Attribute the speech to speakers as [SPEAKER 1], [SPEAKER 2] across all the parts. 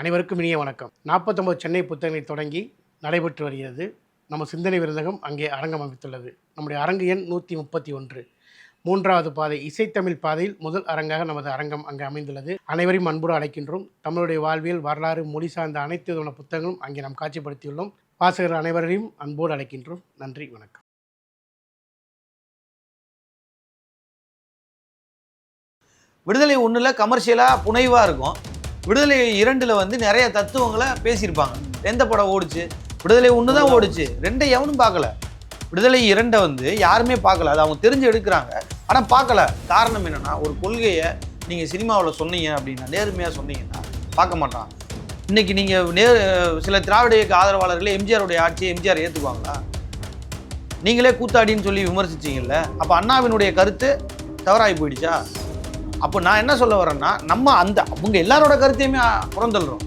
[SPEAKER 1] அனைவருக்கும் இனிய வணக்கம். நாற்பத்தொம்பது சென்னை புத்தகங்களை தொடங்கி நடைபெற்று வருகிறது. நம்ம சிந்தனை விருந்தகம் அங்கே அரங்கம் அமைத்துள்ளது. நம்முடைய அரங்கு எண் நூற்றி முப்பத்தி ஒன்று மூன்றாவது பாதை இசைத்தமிழ் பாதையில் முதல் அரங்காக நமது அரங்கம் அங்கே அமைந்துள்ளது. அனைவரையும் அன்புடன் அழைக்கின்றோம். தமிழுடைய வாழ்வியல் வரலாறு மொழி சார்ந்த அனைத்து விதமான புத்தகங்களும் அங்கே நாம் காட்சிப்படுத்தியுள்ளோம். வாசகர் அனைவரையும் அன்போடு அழைக்கின்றோம். நன்றி வணக்கம்.
[SPEAKER 2] விடுதலை ஒன்றில் கமர்ஷியலாக புனைவாக இருக்கும். விடுதலை இரண்டில் வந்து நிறைய தத்துவங்களை பேசியிருப்பாங்க. எந்த படம் ஓடுச்சு? விடுதலை ஒன்று தான் ஓடுச்சு. ரெண்டை எவனும் பார்க்கல. விடுதலை இரண்டை வந்து யாருமே பார்க்கல. அது அவங்க தெரிஞ்சு எடுக்கிறாங்க. ஆனால் பார்க்கல. காரணம் என்னென்னா ஒரு கொள்கையை நீங்கள் சினிமாவில் சொன்னீங்க அப்படின்னா நேர்மையாக சொன்னீங்கன்னா பார்க்க மாட்டான். இன்னைக்கு நீங்கள் நே சில திராவிட இயக்க ஆதரவாளர்களே எம்ஜிஆருடைய ஆட்சியை எம்ஜிஆர் ஏற்றுக்குவாங்களா நீங்களே கூத்தாடின்னு சொல்லி விமர்சிச்சீங்கல்ல. அப்போ அண்ணாவினுடைய கருத்து தவறாகி போயிடுச்சா? அப்போ நான் என்ன சொல்ல வரேன்னா நம்ம அந்த அவங்க எல்லாரோட கருத்தையுமே புறந்தள்ளுறோம்.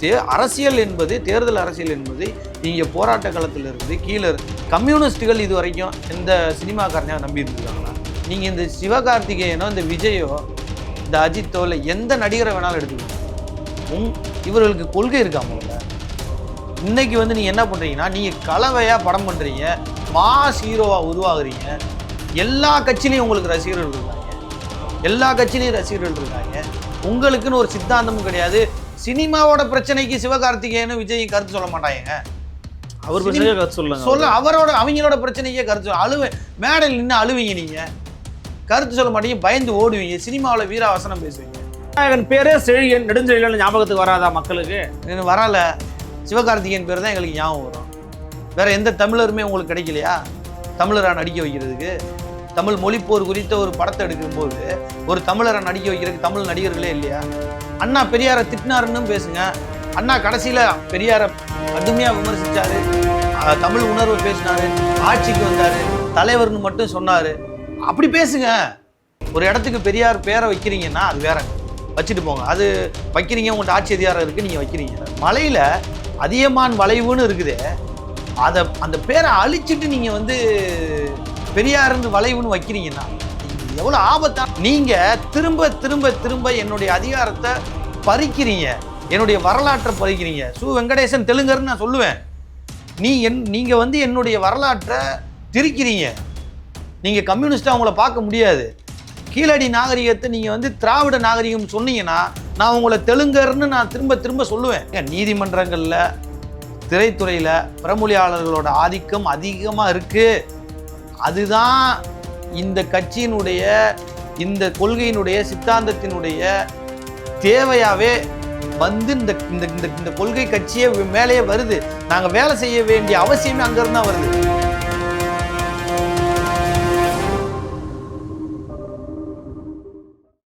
[SPEAKER 2] தே அரசியல் என்பது தேர்தல் அரசியல் என்பது நீங்கள் போராட்ட களத்தில் இருந்து கீழே கம்யூனிஸ்ட்டுகள் இது வரைக்கும் எந்த சினிமாக்காரனையாக நம்பி இருந்திருக்காங்களா நீங்கள் இந்த சிவகார்த்திகேயனோ இந்த விஜயோ இந்த அஜித்தோ இல்லை எந்த நடிகரை வேணாலும் எடுத்துக்கோங்க. உங் இவர்களுக்கு கொள்கை இருக்காமல் முதல்ல இன்னைக்கு வந்து நீங்கள் என்ன பண்ணுறீங்கன்னா நீங்கள் கலவையாக படம் பண்ணுறீங்க மாஸ் ஹீரோவாக உருவாகுறீங்க எல்லா கட்சியிலையும் உங்களுக்கு ரசிகர்கள் இருக்காங்க. எல்லா கட்சியிலையும் ரசிகர்கள் இருக்காங்க உங்களுக்குன்னு ஒரு சித்தாந்தமும் கிடையாது. சினிமாவோட பிரச்சனைக்கு சிவகார்த்திகேயனும் விஜயும் கருத்து சொல்ல மாட்டாங்க.
[SPEAKER 3] அவர் பிரச்சனையே கருத்து சொல்லுங்க
[SPEAKER 2] சொல்ல அவரோட அவங்களோட பிரச்சனைக்கே கருத்து சொல்ல அழுவ மேடையில் நின்று அழுவீங்க நீங்க. கருத்து சொல்ல மாட்டீங்க பயந்து ஓடுவீங்க. சினிமாவில் வீராவசனம் பேசுவீங்க.
[SPEAKER 3] விநாயகன் பேரே செழியன் நெடுஞ்செழியன் ஞாபகத்துக்கு வராதா மக்களுக்கு?
[SPEAKER 2] வரல. சிவகார்த்திகேயன் பேர் தான் எங்களுக்கு ஞாபகம் வரும். வேற எந்த தமிழருமே உங்களுக்கு கிடைக்கலையா? தமிழரா நடிக்க வைக்கிறதுக்கு? தமிழ் மொழிப்போர் குறித்த ஒரு படத்தை எடுக்கும்போது ஒரு தமிழரை நடிக்க வைக்கிறதுக்கு தமிழ் நடிகர்களே இல்லையா? அண்ணா பெரியாரை திட்டினாருன்னு பேசுங்க. அண்ணா கடைசியில் பெரியாரை கடுமையாக விமர்சிச்சாரு. தமிழ் உணர்வு பேசினாரு. ஆட்சிக்கு வந்தார். தலைவர்னு மட்டும் சொன்னார். அப்படி பேசுங்க. ஒரு இடத்துக்கு பெரியார் பேரை வைக்கிறீங்கன்னா அது வேற. வச்சுட்டு போங்க. அது வைக்கிறீங்க உங்கள்கிட்ட ஆட்சி அதிகாரம் இருக்குது நீங்கள் வைக்கிறீங்க. மலையில் அதியமான் வளைவுன்னு இருக்குது. அதை அந்த பேரை அழிச்சிட்டு நீங்கள் வந்து பெரியாருந்து வளைவுன்னு வைக்கிறீங்கன்னா எவ்வளோ எவ்வளவு ஆபத்தா? நீங்க திரும்ப திரும்ப திரும்ப என்னுடைய அதிகாரத்தை பறிக்கிறீங்க. என்னுடைய வரலாற்றை பறிக்கிறீங்க. சு. வெங்கடேசன் தெலுங்கர்னு நான் சொல்லுவேன். நீ என் நீங்க வந்து என்னுடைய வரலாற்றை திரிக்கிறீங்க. நீங்க கம்யூனிஸ்டா அவங்கள பார்க்க முடியாது. கீழடி நாகரிகத்தை நீங்க வந்து திராவிட நாகரிகம் சொன்னீங்கன்னா நான் உங்களை தெலுங்கர்னு நான் திரும்ப திரும்ப சொல்லுவேன். ஏங்க, நீதிமன்றங்கள்ல திரைத்துறையில் பிரமொழியாளர்களோட ஆதிக்கம் அதிகமாக இருக்குது அதுதான் இந்த கட்சியினுடைய இந்த கொள்கையினுடைய சித்தாந்தத்தினுடைய தேவையாகவே வந்து இந்த இந்த இந்த இந்த கொள்கை கட்சியே மேலேயே வருது. நாங்கள் வேலை செய்ய வேண்டிய அவசியமே அங்கேருந்து தான் வருது.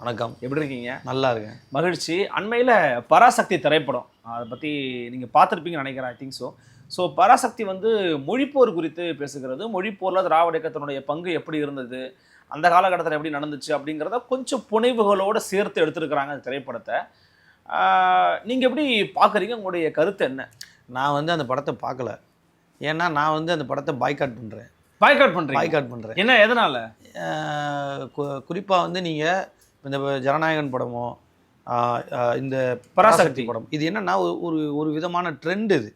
[SPEAKER 2] வணக்கம்.
[SPEAKER 3] எப்படி இருக்கீங்க?
[SPEAKER 2] நல்லா இருக்கேன்.
[SPEAKER 3] மகிழ்ச்சி. அண்மையில் பராசக்தி திரைப்படம். அதை பற்றி நீங்கள் பார்த்துருப்பீங்கன்னு நினைக்கிறேன் I think so so Parasakthi வந்து மொழிப்போர் குறித்து பேசுகிறது. மொழிப்போரில் திராவிட இயக்கத்தினுடைய பங்கு எப்படி இருந்தது? அந்த காலகட்டத்தில் எப்படி நடந்துச்சு அப்படிங்கிறத கொஞ்சம் புனைவுகளோடு சேர்த்து எடுத்திருக்கிறாங்க அந்த திரைப்படத்தை. நீங்கள் எப்படி பார்க்குறீங்க? உங்களுடைய கருத்து என்ன?
[SPEAKER 2] நான் வந்து அந்த படத்தை பார்க்கல. ஏன்னா நான் வந்து அந்த படத்தை பாய்காட் பண்ணுறேன்
[SPEAKER 3] பாய்காட் பண்ணுறீங்க
[SPEAKER 2] பாய்காட் பண்ணுறேன்
[SPEAKER 3] என்ன எதனால?
[SPEAKER 2] குறிப்பாக வந்து நீங்கள் இந்த ஜனநாயகன் படமோ இந்த
[SPEAKER 3] பராசக்தி.
[SPEAKER 2] படம் இது என்னன்னா ஒரு ஒரு விதமான ட்ரெண்ட் இது.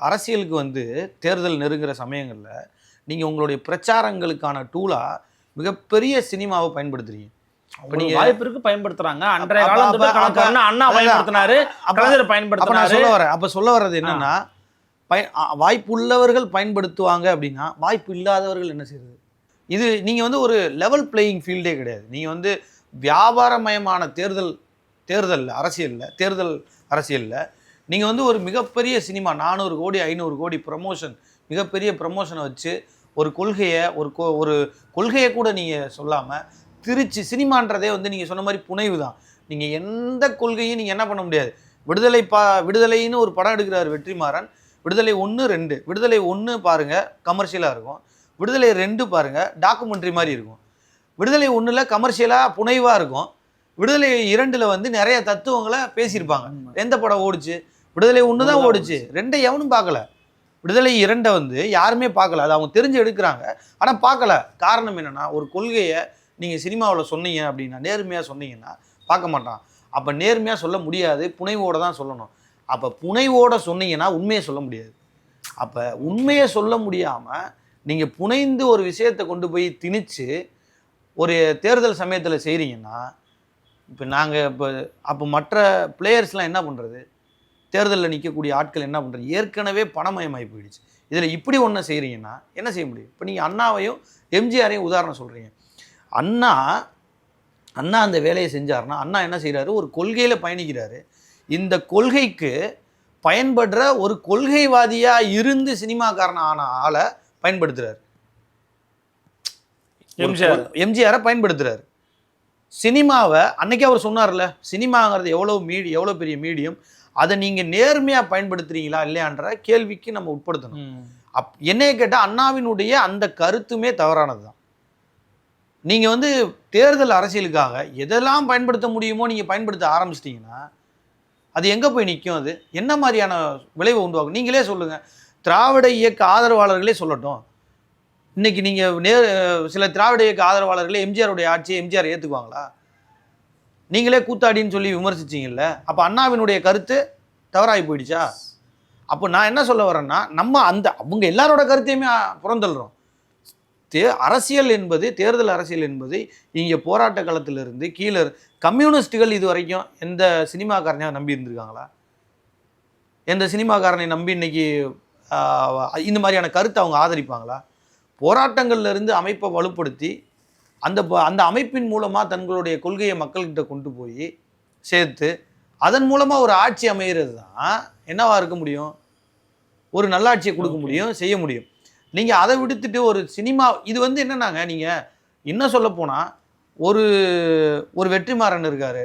[SPEAKER 2] அரசியலுக்கு வந்து தேர்தல் நெருங்குற சமயங்களில் நீங்கள் உங்களுடைய பிரச்சாரங்களுக்கான டூலாக மிகப்பெரிய சினிமாவை பயன்படுத்துறீங்க.
[SPEAKER 3] வாய்ப்பிற்கு பயன்படுத்துறாங்க. அன்றைய காலம் அண்ணா பயன்படுத்தினாரு கலைஞர் பயன்படுத்தினாரு
[SPEAKER 2] சொல்ல வரேன் அப்போ சொல்ல வர்றது என்னன்னா பய அ- வாய்ப்பு உள்ளவர்கள் பயன்படுத்துவாங்க அப்படின்னா வாய்ப்பு இல்லாதவர்கள் என்ன செய்யறது இது நீங்கள் வந்து ஒரு லெவல் பிளேயிங் ஃபீல்டே கிடையாது. நீங்கள் வந்து வியாபாரமயமான தேர்தல் தேர்தலில் அரசியலில் தேர்தல் அரசியலில் நீங்கள் வந்து ஒரு மிகப்பெரிய சினிமா நானூறு கோடி ஐநூறு கோடி ப்ரமோஷன் மிகப்பெரிய ப்ரமோஷனை வச்சு ஒரு கொள்கையை ஒரு கொ ஒரு கொள்கையை கூட நீங்கள் சொல்லாமல் திருச்சி சினிமான்றதே வந்து நீங்கள் சொன்ன மாதிரி புனைவு தான். நீங்கள் எந்த கொள்கையும் நீங்கள் என்ன பண்ண முடியாது. விடுதலை பா விடுதலைன்னு ஒரு படம் எடுக்கிறார் வெற்றிமாறன். விடுதலை ஒன்று ரெண்டு. விடுதலை ஒன்று பாருங்கள் கமர்ஷியலாக இருக்கும். விடுதலை ரெண்டு பாருங்க டாக்குமெண்ட்ரி மாதிரி இருக்கும். விடுதலை ஒன்றில் கமர்ஷியலாக புனைவாக இருக்கும். விடுதலை இரண்டில் வந்து நிறைய தத்துவங்களை பேசியிருப்பாங்க. எந்த படம் ஓடுச்சு? விடுதலை ஒன்று தான் ஓடுச்சு. ரெண்டை எவனும் பார்க்கல. விடுதலை இரண்டை வந்து யாருமே பார்க்கல. அது அவங்க தெரிஞ்சு எடுக்கிறாங்க. ஆனால் பார்க்கல. காரணம் என்னன்னா ஒரு கொள்கையை நீங்கள் சினிமாவில் சொன்னீங்க அப்படின்னா நேர்மையாக சொன்னீங்கன்னா பார்க்க மாட்டான். அப்போ நேர்மையாக சொல்ல முடியாது. புனைவோட தான் சொல்லணும். அப்போ புனைவோட சொன்னீங்கன்னா உண்மையை சொல்ல முடியாது. அப்போ உண்மையை சொல்ல முடியாமல் நீங்கள் புனைந்து ஒரு விஷயத்தை கொண்டு போய் திணிச்சு ஒரு தேர்தல் சமயத்தில் செய்கிறீங்கன்னா இப்போ நாங்கள் இப்போ அப்போ மற்ற பிளேயர்ஸ்லாம் என்ன பண்ணுறது தேர்தலில் நிற்கக்கூடிய ஆட்கள் என்ன பண்ணுறது ஏற்கனவே பணமயமாகி போயிடுச்சு. இதில் இப்படி ஒன்று செய்கிறீங்கன்னா என்ன செய்ய முடியும்? இப்போ நீங்கள் அண்ணாவையும் எம்ஜிஆரையும் உதாரணம் சொல்கிறீங்க அண்ணா அண்ணா அந்த வேலையை செஞ்சாருன்னா அண்ணா என்ன செய்கிறாரு ஒரு கொள்கையில் பயணிக்கிறாரு. இந்த கொள்கைக்கு பயன்படுற ஒரு கொள்கைவாதியாக இருந்து சினிமாக்காரன் ஆன ஆளை பயன்படுத்துறாரு.
[SPEAKER 3] எம்ஜிஆர்.
[SPEAKER 2] எம்ஜிஆரை பயன்படுத்துறாரு. சினிமாவை அன்னைக்கே அவர் சொன்னார்ல சினிமாங்கிறது எவ்வளோ மீடி எவ்வளோ பெரிய மீடியம் அதை நீங்கள் நேர்மையாக பயன்படுத்துறீங்களா இல்லையான்ற கேள்விக்கு நம்ம உட்படுத்தணும். அப் என்னைய கேட்டால் அண்ணாவினுடைய அந்த கருத்துமே தவறானது தான் நீங்கள் வந்து தேர்தல் அரசியலுக்காக எதெல்லாம் பயன்படுத்த முடியுமோ நீங்கள் பயன்படுத்த ஆரம்பிச்சிட்டிங்கன்னா அது எங்கே போய் நிற்கும் அது? என்ன மாதிரியான விளைவை உண்டாகும் நீங்களே சொல்லுங்கள் திராவிட இயக்க ஆதரவாளர்களே சொல்லட்டும். இன்னைக்கு நீங்கள் நே சில திராவிட இயக்க ஆதரவாளர்களே எம்ஜிஆருடைய ஆட்சியை எம்ஜிஆர் ஏற்றுக்குவாங்களா நீங்களே கூத்தாடின்னு சொல்லி விமர்சிச்சிங்கல்ல அப்போ அண்ணாவினுடைய கருத்து தவறாகி போயிடுச்சா? அப்போ நான் என்ன சொல்ல வரேன்னா நம்ம அந்த அவங்க எல்லாரோட கருத்தையுமே புறந்தள்ளுறோம். தே அரசியல் என்பது தேர்தல் அரசியல் என்பது இங்கே போராட்ட காலத்திலிருந்து கீழே கம்யூனிஸ்டுகள் இது வரைக்கும் எந்த சினிமாக்காரனையாக நம்பி இருந்திருக்காங்களா? எந்த சினிமாக்காரனை நம்பி இன்னைக்கு இந்த மாதிரியான கருத்தை அவங்க ஆதரிப்பாங்களா? போராட்டங்கள்ல இருந்து அமைப்பை வலுப்படுத்தி அந்த அந்த அமைப்பின் மூலமாக தங்களுடைய கொள்கையை மக்கள்கிட்ட கொண்டு போய் சேர்த்து அதன் மூலமாக ஒரு ஆட்சி அமைகிறது தான் என்னவா இருக்க முடியும்? ஒரு நல்லாட்சியை கொடுக்க. முடியும் செய்ய முடியும். நீங்கள் அதை விடுத்துட்டு ஒரு சினிமா இது வந்து என்னன்னாங்க நீங்கள் இன்னும் சொல்ல போனால் ஒரு ஒரு வெற்றிமாறன் இருக்காரு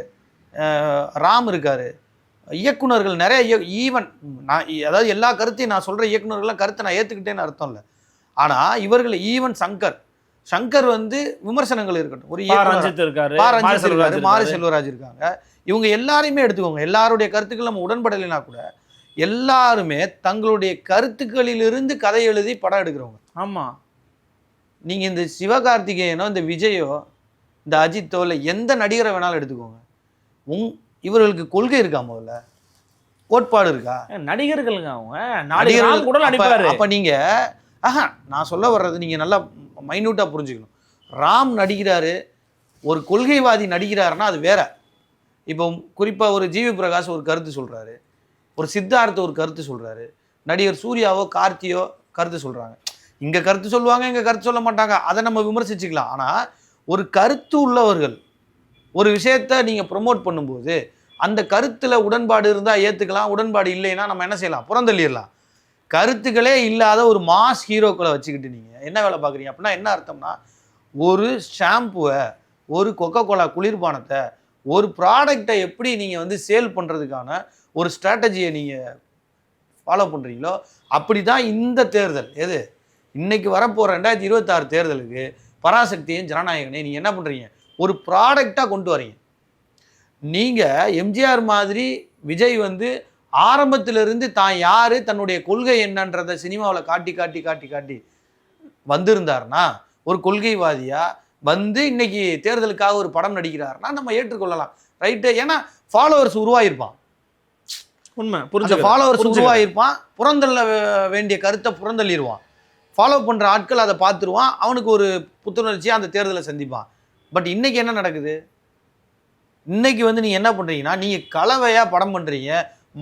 [SPEAKER 2] ராம் இருக்காரு இயக்குனர்கள் நிறைய ஈவன் நான் அதாவது எல்லா கருத்தையும் நான் சொல்கிற இயக்குனர்கள்லாம் கருத்தை நான் ஏற்றுக்கிட்டேன்னு அர்த்தம் இல்லை. ஆனால் இவர்கள் ஈவன் சங்கர் சங்கர் வந்து விமர்சனங்கள் இருக்கட்டும். ஒரு
[SPEAKER 3] இருக்காரு. மாரி செல்வராஜ்
[SPEAKER 2] இருக்காங்க. இவங்க எல்லாரையுமே எடுத்துக்கோங்க. எல்லாருடைய கருத்துக்கள் நம்ம உடன்படலைனா கூட எல்லாருமே தங்களுடைய கருத்துக்களிலிருந்து கதை எழுதி படம் எடுக்கிறவங்க.
[SPEAKER 3] ஆமா.
[SPEAKER 2] நீங்க இந்த சிவகார்த்திகேயனோ இந்த விஜயோ இந்த அஜித்தோ இல்லை எந்த நடிகரை வேணாலும் எடுத்துக்கோங்க. உங் இவர்களுக்கு கொள்கை இருக்கா முதல்ல? கோட்பாடு இருக்கா?
[SPEAKER 3] நடிகர்களுங்க அவங்க.
[SPEAKER 2] நடிகர்கள்
[SPEAKER 3] கூட நடிப்பாரு.
[SPEAKER 2] அப்ப நீங்க ஆஹா நான் சொல்ல வர்றது நீங்க நல்லா மைன்யூட்டா புரிஞ்சுக்கணும். ராம் நடிக்கிறாரு ஒரு கொள்கைவாதி நடிக்கிறாருன்னா அது வேற. இப்போ குறிப்பா ஒரு ஜிவி பிரகாஷ் ஒரு கருத்து சொல்றாரு. ஒரு சித்தார்த்த ஒரு கருத்து சொல்றாரு. நடிகர் சூர்யாவோ கார்த்தியோ கருத்து சொல்றாங்க. இங்க கருத்து சொல்லுவாங்க இங்க கருத்து சொல்ல மாட்டாங்க. அதை நம்ம விமர்சிச்சுக்கலாம். ஆனா ஒரு கருத்து உள்ளவர்கள் ஒரு விஷயத்த நீங்கள் ப்ரொமோட் பண்ணும்போது அந்த கருத்தில் உடன்பாடு இருந்தால் ஏற்றுக்கலாம் உடன்பாடு இல்லைன்னா நம்ம என்ன செய்யலாம்? புறந்தள்ளிடலாம். கருத்துக்களே இல்லாத ஒரு மாஸ் ஹீரோக்களை வச்சுக்கிட்டு நீங்கள் என்ன வேலை பார்க்குறீங்க அப்படின்னா என்ன அர்த்தம்னா ஒரு ஷாம்புவை ஒரு கொக்கோ கோலா குளிர்பானத்தை ஒரு ப்ராடக்டை எப்படி நீங்கள் வந்து சேல் பண்ணுறதுக்கான ஒரு ஸ்ட்ராட்டஜியை நீங்கள் ஃபாலோ பண்ணுறீங்களோ அப்படி தான் இந்த தேர்தல். எது? இன்றைக்கி வரப்போகிற ரெண்டாயிரத்தி இருபத்தாறு தேர்தலுக்கு பராசக்தியும் ஜனநாயகனையும் நீங்கள் என்ன பண்ணுறீங்க ஒரு ப்ராடக்டாக கொண்டு வரீங்க. நீங்கள் எம்ஜிஆர் மாதிரி விஜய் வந்து ஆரம்பத்திலிருந்து தான் யார் தன்னுடைய கொள்கை என்னன்றதை சினிமாவில் காட்டி காட்டி காட்டி காட்டி வந்திருந்தாருன்னா ஒரு கொள்கைவாதியா வந்து இன்னைக்கு தேர்தலுக்காக ஒரு படம் நடிக்கிறாருன்னா நம்ம ஏற்றுக்கொள்ளலாம். ரைட்டு ஏன்னா ஃபாலோவர்ஸ் உருவாயிருப்பான்.
[SPEAKER 3] உண்மை புரிஞ்சு
[SPEAKER 2] ஃபாலோவர்ஸ்
[SPEAKER 3] புரிஞ்சுக்க.
[SPEAKER 2] உருவாயிருப்பான் புறந்தள்ள வேண்டிய கருத்தை புறந்தள்ளிடுவான் ஃபாலோ பண்ணுற ஆட்கள் அதை பார்த்துருவான் அவனுக்கு ஒரு புத்துணர்ச்சியாக அந்த தேர்தலை சந்திப்பான். பட் இன்னைக்கு என்ன நடக்குது? இன்னைக்கு வந்து நீங்கள் என்ன பண்ணுறீங்கன்னா நீங்கள் கலவையாக படம் பண்ணுறீங்க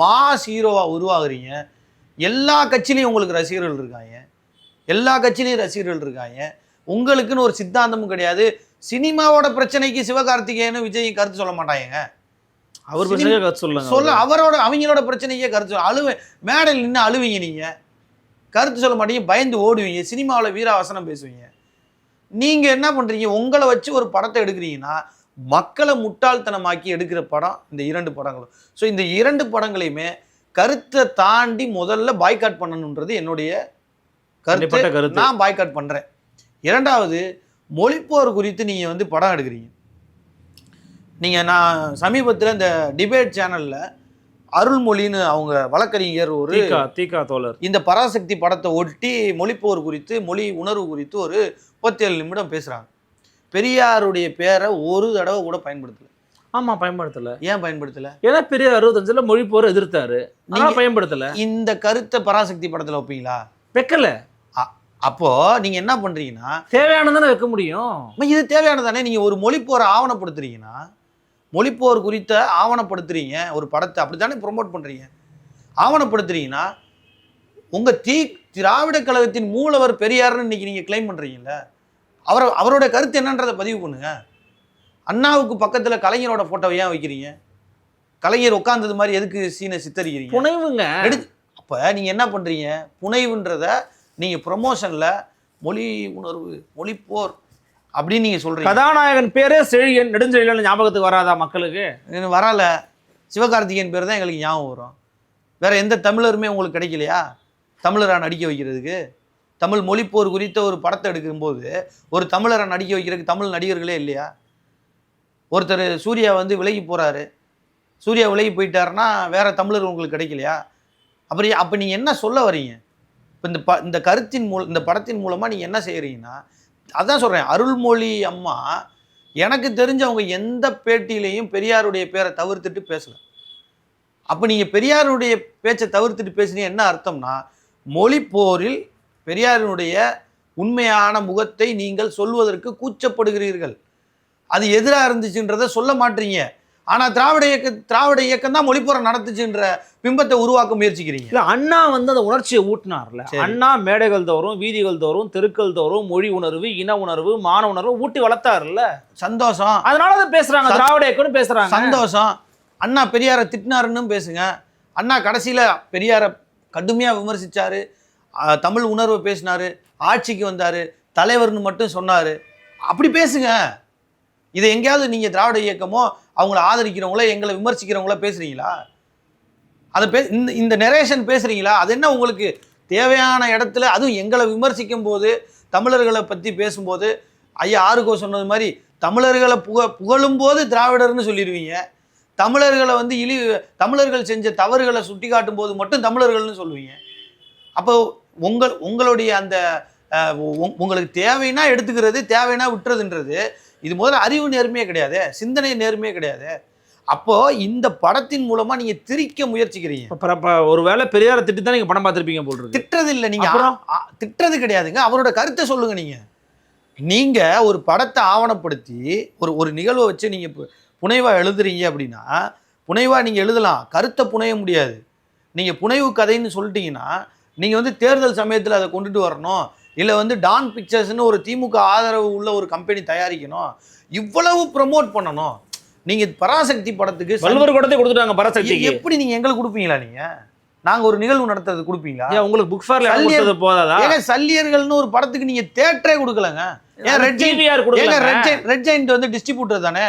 [SPEAKER 2] மாஸ் ஹீரோவாக உருவாகுறீங்க எல்லா கட்சியிலையும் உங்களுக்கு ரசிகர்கள் இருக்காங்க எல்லா கட்சியிலையும் ரசிகர்கள் இருக்காங்க. உங்களுக்குன்னு ஒரு சித்தாந்தமும் கிடையாது. சினிமாவோட பிரச்சனைக்கு சிவகார்த்திகேயனும் விஜயும் கருத்து சொல்ல மாட்டாங்க.
[SPEAKER 3] அவர் கருத்து சொல்லுங்க
[SPEAKER 2] சொல்ல அவரோட அவங்களோட பிரச்சனைக்கே கருத்து சொல்ல அழுவ மேடையில் நின்று அழுவீங்க நீங்க. கருத்து சொல்ல மாட்டீங்க பயந்து ஓடுவீங்க சினிமாவில் வீராவசனம் பேசுவீங்க. நீங்க என்ன பண்றீங்க? உங்களை வச்சு ஒரு படத்தை எடுக்கிறீங்கன்னா மக்களை முட்டாள்தனமாக்கி எடுக்கிற படம் இந்த இரண்டு படங்களும் ஸோ இந்த இரண்டு படங்களையுமே கருத்தை தாண்டி முதல்ல பாய்காட் பண்ணணுன்றது என்னுடைய கருத்து.
[SPEAKER 3] கருத்து.
[SPEAKER 2] நான் பாய்காட் பண்றேன். இரண்டாவது மொழிப்போர் குறித்து நீங்க வந்து படம் எடுக்கிறீங்க. நீங்க நான் சமீபத்தில் இந்த டிபேட் சேனல்ல அருள்மொழின்னு அவங்க வழக்கறிஞர் ஒரு
[SPEAKER 3] தீகா தோழர்.
[SPEAKER 2] இந்த பராசக்தி படத்தை ஒட்டி மொழிப்போர் குறித்து மொழி உணர்வு குறித்து ஒரு முப்பத்தேழு நிமிடம் பேசுறாங்க. பெரியாருடைய பேரை ஒரு தடவை கூட பயன்படுத்தல.
[SPEAKER 3] ஆமா பயன்படுத்தல.
[SPEAKER 2] ஏன் பயன்படுத்தல?
[SPEAKER 3] ஏன்னா பெரிய அறுபத்தஞ்சுல மொழி போர் எதிர்த்தாரு. ஆனா
[SPEAKER 2] நீங்க-
[SPEAKER 3] பயன்படுத்தல.
[SPEAKER 2] இந்த கருத்தை பராசக்தி படத்துல வைப்பீங்களா?
[SPEAKER 3] வைக்கல.
[SPEAKER 2] அப்போ நீங்க என்ன பண்றீங்கன்னா
[SPEAKER 3] தேவையானதானே வைக்க முடியும்.
[SPEAKER 2] இது தேவையானதானே நீங்க ஒரு மொழிப்போரை ஆவணப்படுத்துறீங்கன்னா மொழிப்போர் குறித்த ஆவணப்படுத்துறீங்க ஒரு படத்தை அப்படித்தானே ப்ரொமோட் பண்றீங்க? ஆவணப்படுத்துறீங்கன்னா உங்க தீ திராவிட கழகத்தின் மூலவர் பெரியார்னு இன்னைக்கு நீங்க கிளைம் பண்றீங்கல்ல அவரை அவரோட கருத்து என்னன்றதை பதிவு பண்ணுங்க. அண்ணாவுக்கு பக்கத்துல கலைஞரோட போட்டோவை ஏன் வைக்கிறீங்க? கலைஞர் உட்கார்ந்தது மாதிரி எதுக்கு சீனை சித்தரிக்கிறீங்க?
[SPEAKER 3] புனைவுங்க.
[SPEAKER 2] அப்போ நீங்கள் என்ன பண்ணுறீங்க புனைவுன்றத நீங்கள் ப்ரொமோஷனில் மொழி உணர்வு மொழிப்போர் அப்படின்னு நீங்கள் சொல்கிறீங்க
[SPEAKER 3] கதாநாயகன் பேரே செழியன் நெடுஞ்செழியன் ஞாபகத்துக்கு வராதா மக்களுக்கு?
[SPEAKER 2] வரல. சிவகார்த்திகேயன் பேர் தான் எங்களுக்கு ஞாபகம் வரும். வேற எந்த தமிழருமே உங்களுக்கு கிடைக்கலையா? தமிழரா நடிக்க வைக்கிறதுக்கு? தமிழ் மொழிப்போர் குறித்த ஒரு படத்தை எடுக்கும்போது ஒரு தமிழரை நடிக்க வைக்கிறதுக்கு தமிழ் நடிகர்களே இல்லையா? ஒருத்தர் சூர்யா வந்து விலகி போறாரு. சூர்யா விலகி போயிட்டாருன்னா வேற தமிழர் உங்களுக்கு கிடைக்கலையா? அப்படி அப்போ நீங்கள் என்ன சொல்ல வரீங்க? இப்போ இந்த ப இந்த கருத்தின் மூல இந்த படத்தின் மூலமாக நீங்கள் என்ன செய்கிறீங்கன்னா அதான் சொல்கிறேன் அருள்மொழி அம்மா எனக்கு தெரிஞ்சு அவங்க எந்த பேட்டியிலையும் பெரியாருடைய பேரை தவிர்த்துட்டு பேசலை. அப்போ நீங்கள் பெரியாருடைய பேச்சை தவிர்த்துட்டு பேசுனீங்க என்ன அர்த்தம்னா மொழி போரில் பெரியாரினுடைய உண்மையான முகத்தை நீங்கள் சொல்வதற்கு கூச்சப்படுகிறீர்கள். அது எதிராக இருந்துச்சுன்றதை சொல்ல மாட்டீங்க. ஆனால் திராவிட இயக்க திராவிட இயக்கம் தான் மொழிப்போரை நடத்துச்சுன்ற பிம்பத்தை உருவாக்க முயற்சிக்கிறீங்க.
[SPEAKER 3] இல்ல அண்ணா வந்து அந்த உணர்ச்சியை ஊட்டினார்ல. அண்ணா மேடைகள் தோறும் வீதிகள் தோறும் தெருக்கள் தோறும் மொழி உணர்வு இன உணர்வு மான உணர்வு ஊட்டி வளர்த்தாருல்ல?
[SPEAKER 2] சந்தோஷம்.
[SPEAKER 3] அதனால அதை பேசுறாங்க
[SPEAKER 2] சந்-
[SPEAKER 3] திராவிட இயக்கம்னு பேசுறாங்க.
[SPEAKER 2] சந்தோஷம். அண்ணா பெரியாரை திட்டினாருன்னு பேசுங்க. அண்ணா கடைசியில் பெரியாரை கடுமையாக விமர்சிச்சாரு. ஆஹ் தமிழ் உணர்வை பேசினாரு. ஆட்சிக்கு வந்தாரு. தலைவர்னு மட்டும் சொன்னாரு. அப்படி பேசுங்க. இதை எங்கேயாவது நீங்கள் திராவிட இயக்கமோ அவங்கள ஆதரிக்கிறவங்கள எங்களை விமர்சிக்கிறவங்களோ பேசுகிறீங்களா அதை பே இந்த இந்த நெரேஷன் பேசுகிறீங்களா அது என்ன உங்களுக்கு தேவையான இடத்துல அதுவும் எங்களை விமர்சிக்கும் போது தமிழர்களை பற்றி பேசும்போது ஐயா ஆறுகோ சொன்னது மாதிரி தமிழர்களை புக புகழும் போது திராவிடர்னு சொல்லிடுவீங்க தமிழர்களை வந்து இழி தமிழர்கள் செஞ்ச தவறுகளை சுட்டி காட்டும் போது மட்டும் தமிழர்கள்னு சொல்லுவீங்க. அப்போ உங்கள் உங்களுடைய அந்த உங்களுக்கு தேவைன்னா எடுத்துக்கிறது தேவைன்னா விட்டுறதுன்றது இது முதல்ல அறிவு நேர்மையே கிடையாது சிந்தனை நேர்மையே கிடையாது. அப்போ இந்த படத்தின் மூலமா நீங்க திரிக்க முயற்சிக்கிறீங்க.
[SPEAKER 3] ஒருவேளை பெரியார திட்டி தான் நீங்க படம் பார்த்திருப்பீங்க போல்
[SPEAKER 2] திட்டுறது இல்லை நீங்க. திட்டுறது கிடையாதுங்க. அவரோட கருத்தை சொல்லுங்க நீங்க. நீங்க ஒரு படத்தை ஆவணப்படுத்தி ஒரு ஒரு நிகழ்வை வச்சு நீங்க புனைவா எழுதுறீங்க அப்படின்னா புனைவா நீங்க எழுதலாம். கருத்தை புனைய முடியாது. நீங்க புனைவு கதைன்னு சொல்லிட்டீங்கன்னா நீங்க வந்து தேர்தல் சமயத்தில் அதை கொண்டுட்டு வரணும். இல்லை வந்து டான் பிக்சர்ஸ்னு ஒரு திமுக ஆதரவு உள்ள ஒரு கம்பெனி தயாரிக்கணும். இவ்வளவு ப்ரமோட் பண்ணணும். நீங்க பராசக்தி படத்துக்கு
[SPEAKER 3] வள்ளுவர் கூடத்தை கொடுத்துட்டாங்க பராசக்திக்கு.
[SPEAKER 2] எப்படி நீங்க எங்களுக்கு கொடுப்பீங்களா நீங்க? நாங்க ஒரு நிகழ்வு நடத்துறது கொடுப்பீங்களா?
[SPEAKER 3] உங்களுக்கு புக் ஃபேர்ல போதாதா?
[SPEAKER 2] ஏங்க சல்லியர்கள்னு ஒரு படத்துக்கு நீங்க தேட்டரே கொடுக்கலங்க. ஏன் ரெட் ஏங்க ரெட் ஜெயின் ரெட் ஜெயின்ட் வந்து டிஸ்ட்ரிபியூட்டர் தானே?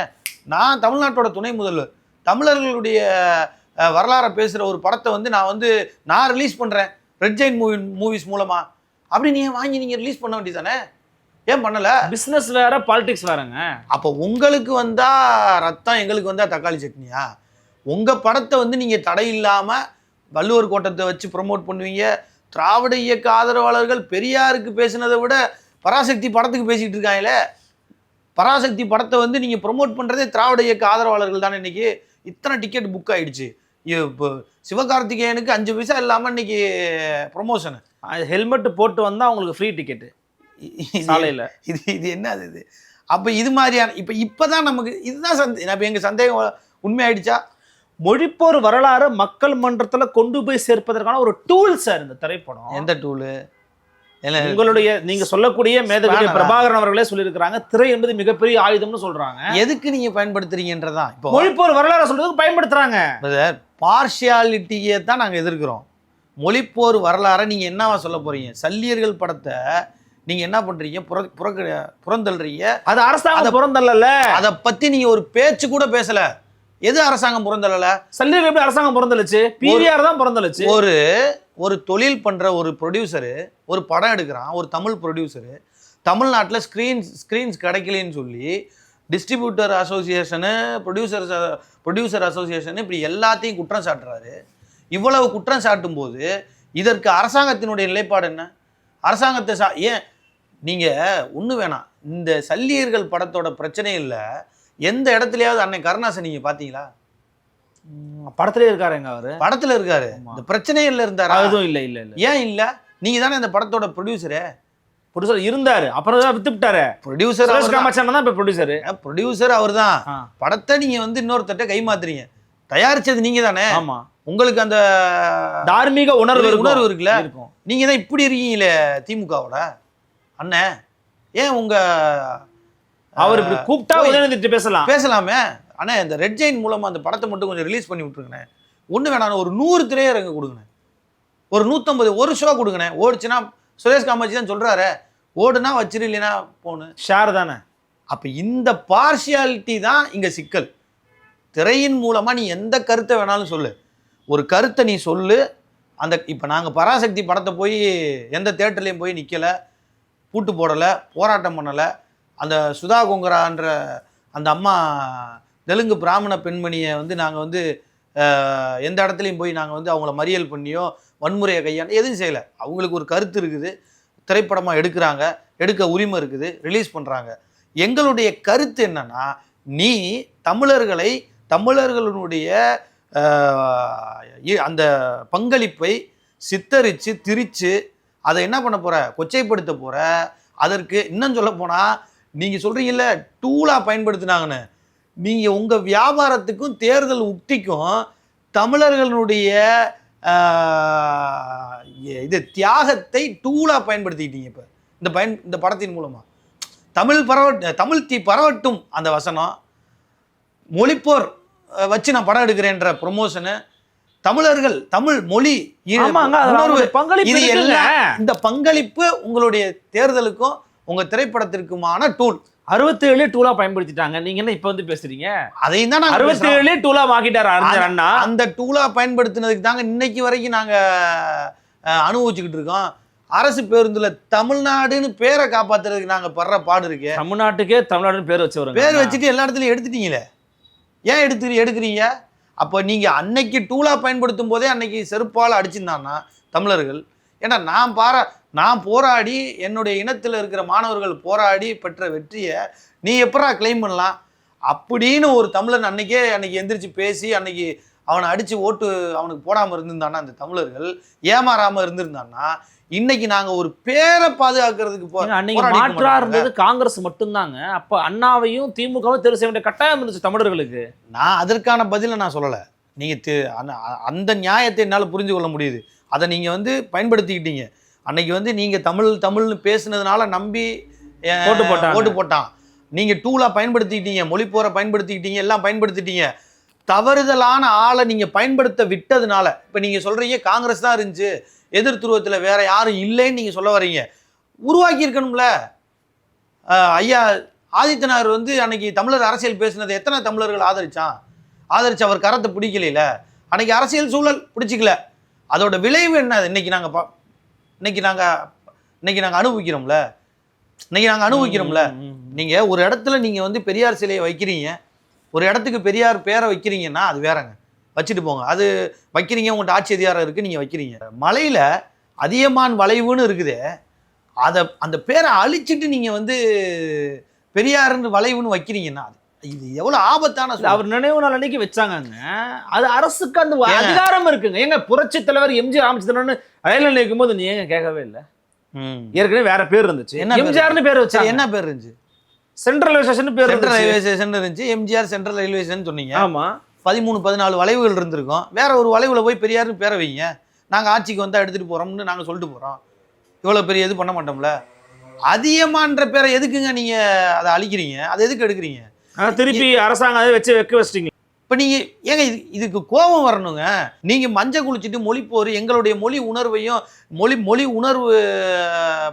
[SPEAKER 2] நான் தமிழ்நாட்டோட துணை முதல்வர். தமிழர்களுடைய வரலாறை பேசுற ஒரு படத்தை வந்து நான் வந்து நான் ரிலீஸ் பண்றேன். ரெட் ஜெயின் மூவி மூவிஸ் மூலமா. அப்படி நீங்க வாங்கி நீங்க ரிலீஸ் பண்ண வேண்டியதானே ஏன் பண்ணல?
[SPEAKER 3] பிசினஸ் வேற பாலிடிக்ஸ் வேறங்க.
[SPEAKER 2] அப்போ உங்களுக்கு வந்தா ரத்தம் எங்களுக்கு வந்தா தக்காளி சட்னியா? உங்க படத்தை வந்து நீங்க தடை இல்லாம வள்ளுவர் கோட்டத்தை வச்சு ப்ரோமோட் பண்ணுவீங்க. திராவிட இயக்க ஆதரவாளர்கள் பெரியாருக்கு பேசினதை விட பராசக்தி படத்துக்கு பேசிட்டு இருக்காங்களே. பராசக்தி படத்தை வந்து நீங்க ப்ரோமோட் பண்றதே திராவிட இயக்க ஆதரவாளர்கள் தானே இன்னைக்கு? இத்தனை டிக்கெட் புக் ஆயிடுச்சு. இப்போ சிவகார்த்திகேயனுக்கு அஞ்சு பைசா இல்லாம இன்னைக்கு ப்ரொமோஷன்
[SPEAKER 3] ஹெல்மெட் போட்டு வந்தா உங்களுக்கு ஃப்ரீ டிக்கெட் சாலையில.
[SPEAKER 2] இது இது என்ன அது இது? அப்போ இது மாதிரியான இப்போ இப்போதான் நமக்கு இதுதான் சந்தே இப்போ எங்கள் சந்தேகம் உண்மையாயிடுச்சா?
[SPEAKER 3] மொழிப்போர் வரலாறு மக்கள் மன்றத்துல கொண்டு போய் சேர்ப்பதற்கான ஒரு டூல் சார் இந்த திரைப்படம்.
[SPEAKER 2] எந்த டூலு
[SPEAKER 3] உங்களுடைய நீங்க சொல்லக்கூடிய
[SPEAKER 2] Spanner-ஆ?
[SPEAKER 3] பிரபாகரன் அவர்களே சொல்லியிருக்கிறாங்க. திரை என்பது மிகப்பெரிய ஆயுதம்னு சொல்றாங்க.
[SPEAKER 2] எதுக்கு நீங்க பயன்படுத்துறீங்கன்றதான் இப்போ
[SPEAKER 3] மொழிப்போர் வரலாறு சொல்றதுக்கு பயன்படுத்துறாங்க.
[SPEAKER 2] பார்ஷியாலிட்டியை தான் நாங்கள் எதிர்க்கிறோம். மொழிப்போர் வரலாறை நீங்கள் என்னவா சொல்ல போறீங்க? சல்லியர்கள் படத்தை நீங்கள் என்ன பண்ணுறீங்க புற புறக்க புறந்தள்ளுறீங்க.
[SPEAKER 3] அது அரசாங்கம் பிறந்தல்ல
[SPEAKER 2] அதை பற்றி நீங்கள் ஒரு பேச்சு கூட பேசலை. எது அரசாங்கம் புறந்தள்ளல?
[SPEAKER 3] சல்லியர் எப்படி அரசாங்கம் பிறந்தலுச்சு பிவிஆர் தான் பிறந்தலுச்சு
[SPEAKER 2] ஒரு ஒரு தொழில் பண்ற ஒரு ப்ரொடியூசரு ஒரு படம் எடுக்கிறான் ஒரு தமிழ் ப்ரொடியூசரு தமிழ்நாட்டில் ஸ்க்ரீன்ஸ் ஸ்க்ரீன்ஸ் கிடைக்கலன்னு சொல்லி distributor association producer producer association இப்படி எல்லாத்தையும் குற்றம் சாட்டுறாரு. இவ்வளவு குற்றம் சாட்டும் போது இதற்கு அரசாங்கத்தினுடைய நிலைப்பாடு என்ன? அரசாங்கத்தை சா ஏன்? நீங்கள் ஒன்று வேணாம். இந்த சல்லியர்கள் படத்தோட பிரச்சனை இல்லை. எந்த இடத்துலயாவது அன்னை கருணாசன் நீங்கள் பார்த்தீங்களா
[SPEAKER 3] படத்திலே இருக்காருங்க அவரு.
[SPEAKER 2] படத்தில் இருக்காரு. இந்த பிரச்சனையில் இருந்தாரா?
[SPEAKER 3] அதுவும் இல்ல இல்ல இல்ல.
[SPEAKER 2] ஏன் இல்ல? நீங்க தானே இந்த படத்தோட ப்ரொடியூசரு
[SPEAKER 3] ப்ரொடியூசர் இருந்தாரு. அப்புறம் தான் வித்து விட்டாரு.
[SPEAKER 2] ப்ரொடியூசர்
[SPEAKER 3] காமாட்சன் தான் இப்ப ப்ரொடியூசர்
[SPEAKER 2] ப்ரொடியூசர் அவர்தான். படத்தை நீங்க வந்து இன்னொருத்தட்ட கைமாத்துறீங்க தயாரிச்சது நீங்க தானே
[SPEAKER 3] ஆமா.
[SPEAKER 2] உங்களுக்கு அந்த
[SPEAKER 3] தார்மீக உணர்வு.
[SPEAKER 2] உணர்வு இருக்குல்ல?
[SPEAKER 3] இருக்கும்.
[SPEAKER 2] நீங்க தான் இப்படி இருக்கீங்களே திமுகவோட? அண்ணே ஏன் உங்க
[SPEAKER 3] அவர் இப்படி கூப்பிட்டா
[SPEAKER 2] போய்
[SPEAKER 3] உதயநிதிட்டு பேசலாம்.
[SPEAKER 2] பேசலாமே? அண்ணே இந்த ரெட் ஜெயின் மூலமா அந்த படத்தை மட்டும் கொஞ்சம் ரிலீஸ் பண்ணி விட்டுருங்கண்ணே. ஒண்ணு வேணாம் ஒரு நூறு திரையரங்க கொடுங்கண்ணே. ஒரு நூத்தம்பது ஒரு ஷோ கொடுங்கண்ணே. ஓடுச்சுன்னா சுரேஷ் காமாட்சி தான் சொல்றாரு. ஓடுனா வச்சிரு இல்லைன்னா போன்னு.
[SPEAKER 3] ஷேர் தானே?
[SPEAKER 2] அப்ப இந்த பார்ஷியாலிட்டி தான் இங்க சிக்கல். திரையின் மூலமா நீ எந்த கருத்தை வேணாலும் சொல்லு. ஒரு கருத்தை நீ சொல்லு. அந்த இப்போ நாங்கள் பராசக்தி படத்தை போய் எந்த தேட்டர்லேயும் போய் நிற்கலை பூட்டு போடலை போராட்டம் பண்ணலை. அந்த சுதா கொங்கரான்ற அந்த அம்மா தெலுங்கு பிராமண பெண்மணியை வந்து நாங்கள் வந்து எந்த இடத்துலையும் போய் நாங்கள் வந்து அவங்கள மறியல் பண்ணியோ வன்முறையை கையாண்டு எதுவும் செய்யலை. அவங்களுக்கு ஒரு கருத்து இருக்குது. திரைப்படமாக எடுக்கிறாங்க. எடுக்க உரிமை இருக்குது. ரிலீஸ் பண்ணுறாங்க எங்களுடைய கருத்து என்னன்னா நீ தமிழர்களை தமிழர்களுடைய அந்த பங்களிப்பை சித்தரித்து திரித்து அதை என்ன பண்ண போகிற கொச்சைப்படுத்த போகிற அதற்கு இன்னும் சொல்ல போனால் நீங்கள் சொல்றீங்கல்ல டூலாக பயன்படுத்தினாங்கன்னு. நீங்கள் உங்கள் வியாபாரத்துக்கும் தேர்தல் உக்திக்கும் தமிழர்களுடைய இது தியாகத்தை டூலா பயன்படுத்திக்கிட்டீங்க இப்போ. இந்த பயன் இந்த படத்தின் மூலமாக தமிழ் பரவ தமிழ் தீ பரவட்டும் அந்த வசனம். மொழிப்போர் வச்சு நான் படம் எடுக்கிறேன்ற ப்ரொமோஷனு தமிழர்கள் தமிழ் மொழி
[SPEAKER 3] பங்களிப்பு
[SPEAKER 2] இந்த பங்களிப்பு உங்களுடைய தேர்தலுக்கும் உங்க திரைப்படத்திற்குமான டூல்
[SPEAKER 3] அறுபத்தி ஏழு டூலா பயன்படுத்திட்டாங்க. நீங்க என்ன இப்ப வந்து பேசுறீங்க?
[SPEAKER 2] அதையும் தான்
[SPEAKER 3] அறுபத்தி. ஏழு டூலா ஆக்கிட்டாரு அறிஞர் அண்ணா?
[SPEAKER 2] அந்த டூலா பயன்படுத்தினதுக்கு தாங்க இன்னைக்கு வரைக்கும் நாங்க அனுபவிச்சுக்கிட்டு இருக்கோம். அரசு பேருந்துல தமிழ்நாடுன்னு பேரை காப்பாத்துறதுக்கு நாங்க படுற பாடு இருக்கே.
[SPEAKER 3] தமிழ்நாட்டுக்கே தமிழ்நாடுன்னு பேர் வச்சவருங்க
[SPEAKER 2] பேர் வச்சுட்டு எல்லா இடத்துலயும் எடுத்துட்டீங்களே? ஏன் எடுத்து எடுக்கிறீங்க? அப்போ நீங்கள் அன்னைக்கு டூலாக பயன்படுத்தும் போதே அன்னைக்கு செருப்பால் அடிச்சிருந்தான்னா தமிழர்கள் ஏன்னா நான் பாரா நான் போராடி என்னுடைய இனத்தில் இருக்கிற மாணவர்கள் போராடி பெற்ற வெற்றியை நீ எப்படா கிளைம் பண்ணலாம்? அப்படின்னு ஒரு தமிழன் அன்னைக்கே அன்னைக்கு எந்திரிச்சு பேசி அன்னைக்கு அவனை அடிச்சு ஓட்டு அவனுக்கு போடாம இருந்திருந்தான்னா அந்த தமிழர்கள் ஏமாறாம இருந்திருந்தான்னா இன்னைக்கு நாங்க ஒரு பேரை பாதுகாக்கிறதுக்கு போ-
[SPEAKER 3] ஏங்க, அன்னைக்கு
[SPEAKER 2] போராடிட்டு
[SPEAKER 3] மாற்றா. இருந்தது காங்கிரஸ் மட்டும்தாங்க. அப்ப அண்ணாவையும் திமுகவும் தேர்வு செய்ய வேண்டிய கட்டாயம் இருந்துச்சு தமிழர்களுக்கு.
[SPEAKER 2] நான் அதற்கான பதிலை நான் சொல்லலை. நீங்கள் அந்த நியாயத்தை என்னால் புரிஞ்சு கொள்ள முடியுது. அதை நீங்கள் வந்து பயன்படுத்திக்கிட்டீங்க. அன்னைக்கு வந்து நீங்கள் தமிழ் தமிழ்னு பேசுனதுனால நம்பி
[SPEAKER 3] ஓட்டு போட்டாங்க.
[SPEAKER 2] ஓட்டு போட்டான். நீங்கள் டூலாக பயன்படுத்திக்கிட்டீங்க மொழிப்போரை பயன்படுத்திக்கிட்டீங்க எல்லாம் பயன்படுத்திட்டீங்க. தவறுதலான ஆளை நீங்கள் பயன்படுத்த விட்டதுனால இப்போ நீங்கள் சொல்கிறீங்க காங்கிரஸ் தான் இருந்துச்சு எதிர் துருவத்தில் வேற யாரும் இல்லைன்னு நீங்கள் சொல்ல வர்றீங்க. உருவாக்கி இருக்கணும்ல. அஹ், ஐயா ஆதித்தனார் வந்து அன்னைக்கு தமிழர் அரசியல் பேசினதை எத்தனை தமிழர்கள் ஆதரிச்சான்? ஆதரிச்சு அவர் கரத்தை பிடிக்கல அன்னைக்கு அரசியல் சூழல் பிடிச்சிக்கல. அதோட விளைவு என்ன? இன்னைக்கு நாங்கள் பா இன்னைக்கு நாங்கள் இன்னைக்கு நாங்கள் அனுபவிக்கிறோம்ல. இன்னைக்கு நாங்கள் அனுபவிக்கிறோம்ல. நீங்கள் ஒரு இடத்துல நீங்கள் வந்து பெரியார் சிலையை வைக்கிறீங்க. ஒரு இடத்துக்கு பெரியார் பேரை வைக்கிறீங்கன்னா அது வேறங்க. வச்சுட்டு போங்க. அது வைக்கிறீங்க உங்கள்கிட்ட ஆட்சி அதிகாரம் இருக்குது நீங்கள் வைக்கிறீங்க. மலையில் அதியமான் வளைவுன்னு இருக்குதே அதை அந்த பேரை அழிச்சிட்டு நீங்கள் வந்து பெரியாருன்னு வளைவுன்னு வைக்கிறீங்கன்னா அது இது எவ்வளோ ஆபத்தான.
[SPEAKER 3] அவர் நினைவு நாள் அன்னைக்கு வச்சாங்கங்க. அது அரசுக்கு அந்த? அதிகாரம் இருக்குங்க. ஏங்க புரட்சி தலைவர் எம்ஜி ராமச்சந்திரன் ரயில் நிலைக்கும் போது நீ ஏங்க கேட்கவே இல்ல. ஏற்கனவே வேற பேர் இருந்துச்சு.
[SPEAKER 2] என்ன
[SPEAKER 3] எம்ஜிஆர்னு பேர் வச்சாங்க.
[SPEAKER 2] என்ன பேர் இருந்துச்சு?
[SPEAKER 3] சென்ட்ரல் ரயில்வே ஸ்டேஷன் பேர்
[SPEAKER 2] சென்ட்ரல் ரயில்வே ஸ்டேஷன் இருந்துச்சு. எம்ஜிஆர் சென்ட்ரல் ரயில்வே ஸ்டேஷன் சொன்னீங்க.
[SPEAKER 3] ஆமா.
[SPEAKER 2] பதிமூணு பதினாலு வளைவுகள் இருந்திருக்கும். வேற ஒரு வளைவுல போய் பெரியாருன்னு பேரை வைங்க. நாங்கள் ஆட்சிக்கு வந்தால் எடுத்துகிட்டு போகிறோம்னு நாங்கள் சொல்லிட்டு போகிறோம் இவ்வளோ பெரிய இது பண்ண மாட்டோம்ல. அதியமான்ற பேரை எதுக்குங்க நீங்கள் அதை அழிக்கிறீங்க? அதை எதுக்கு எடுக்கிறீங்க?
[SPEAKER 3] திருப்பி அரசாங்கம் அதை வச்சு வைக்க வச்சிட்டீங்க.
[SPEAKER 2] இப்போ நீங்கள் ஏங்க இது இதுக்கு கோபம் வரணுங்க. நீங்கள் மஞ்சள் குளிச்சுட்டு மொழி போர் எங்களுடைய மொழி உணர்வையும் மொழி மொழி உணர்வு